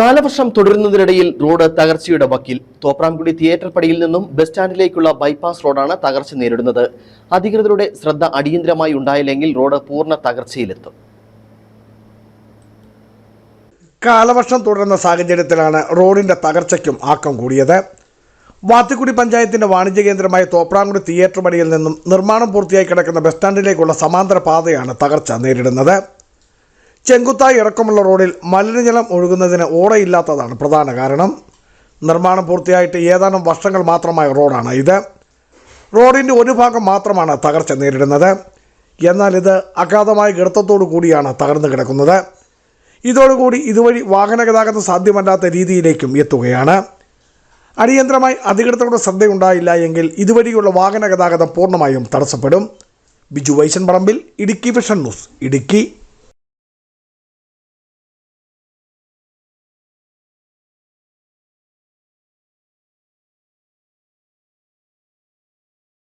കാലവർഷം തുടരുന്നതിനിടയിൽ റോഡ് തകർച്ചയുടെ വക്കിൽ. തോപ്രാംകുടി തിയേറ്റർ പടിയിൽ നിന്നും ബസ് സ്റ്റാൻഡിലേക്കുള്ള ബൈപ്പാസ് റോഡാണ് തകർച്ച നേരിടുന്നത്. അധികൃതരുടെ ശ്രദ്ധ അടിയന്തരമായി ഉണ്ടായില്ലെങ്കിൽ റോഡ് പൂർണ തകർച്ചയിലെത്തും. കാലവർഷം തുടരുന്ന സാഹചര്യത്തിലാണ് റോഡിന്റെ തകർച്ചയ്ക്കും ആക്കം കൂടിയത്. വാത്തിക്കുടി പഞ്ചായത്തിന്റെ വാണിജ്യ കേന്ദ്രമായ തോപ്രാംകുടി തിയേറ്റർ പടിയിൽ നിന്നും നിർമ്മാണം പൂർത്തിയായി കിടക്കുന്ന ബസ് സ്റ്റാൻഡിലേക്കുള്ള സമാന്തര പാതയാണ് തകർച്ച നേരിടുന്നത്. ചെങ്കുത്തായി ഇറക്കമുള്ള റോഡിൽ മലിനജലം ഒഴുകുന്നതിന് ഓടയില്ലാത്തതാണ് പ്രധാന കാരണം. നിർമ്മാണം പൂർത്തിയായിട്ട് ഏതാനും വർഷങ്ങൾ മാത്രമായ റോഡാണ് ഇത്. റോഡിന്റെ ഒരു ഭാഗം മാത്രമാണ് തകർച്ച നേരിടുന്നത്. എന്നാൽ ഇത് അഗാധമായ ഗർത്തത്തോടു കൂടിയാണ് തകർന്നു കിടക്കുന്നത്. ഇതോടുകൂടി ഇതുവഴി വാഹന ഗതാഗതം സാധ്യമല്ലാത്ത രീതിയിലേക്കും എത്തുകയാണ്. അടിയന്തരമായി അധികൃതരുടെ ശ്രദ്ധയുണ്ടായില്ല എങ്കിൽ ഇതുവഴിയുള്ള വാഹന ഗതാഗതം പൂർണമായും തടസ്സപ്പെടും. Biju Vaishan Parambil Idukki vision news Idukki.